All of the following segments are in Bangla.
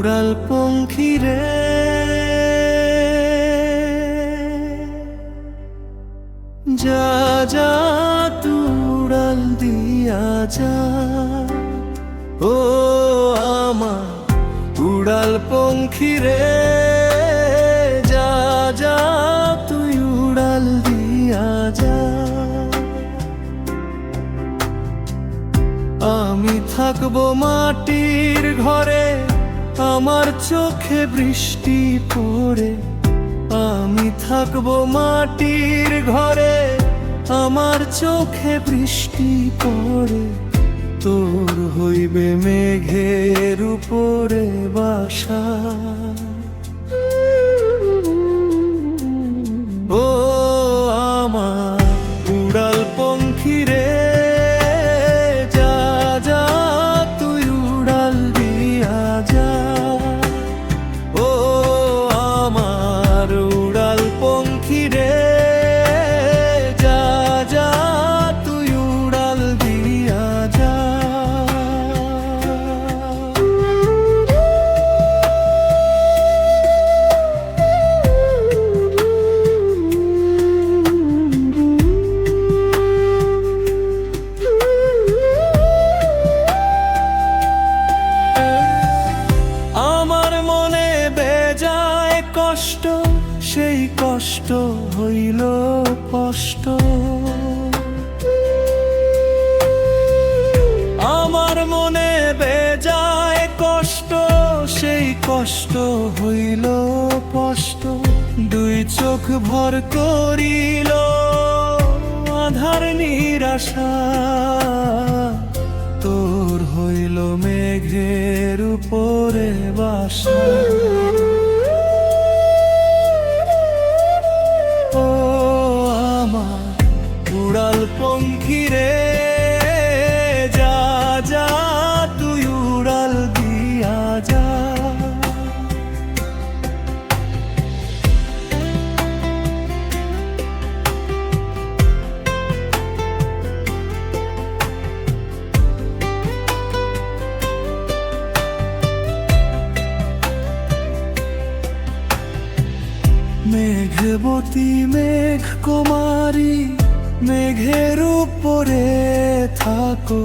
উড়াল পঙ্খী রে। যা যা, তুড়াল দিয়া যা। ও আমা উড়াল পঙ্খী রে। যা যা, তুই উড়াল দিয়া যা। আমি থাকব মাটির ঘরে। আমার চোখে বৃষ্টি পড়ে। আমি থাকব মাটির ঘরে। আমার চোখে বৃষ্টি পড়ে। তোর হইবে মেঘের উপরে বাসা। বেজায় কষ্ট, সেই কষ্ট হইল কষ্ট। আমার মনে বেজায় কষ্ট, সেই কষ্ট হইল কষ্ট। দুই চোখ ভর করিল আধার নিরাশা। তোর হইল মেঘের উপরে বাসা। পঙ্খী রে যা যা তুই উড়াল দিয়া যা। মেঘবতী মেঘ কুমারী মেঘের উপরে থাকো,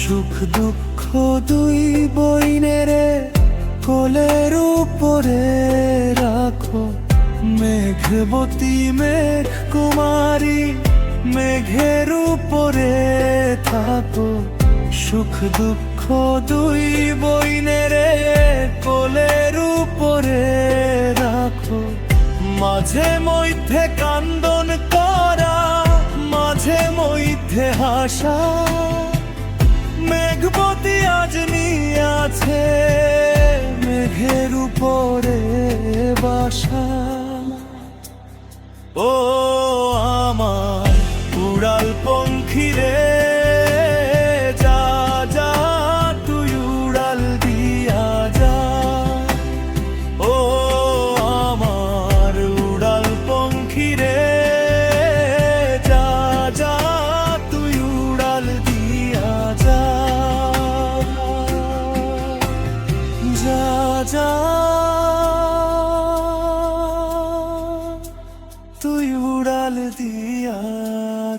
সুখ দুঃখ দুই বইনেরে কোলের উপরে রাখো। মেঘবতী মেঘ কুমারী মেঘের উপরে থাকো। সুখ দুঃখ দুই বইনেরে কোলের উপরে রাখো। মাঝে মধ্যে কান্দন করা মাঝে মধ্যে হাসা মেঘবতী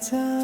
time.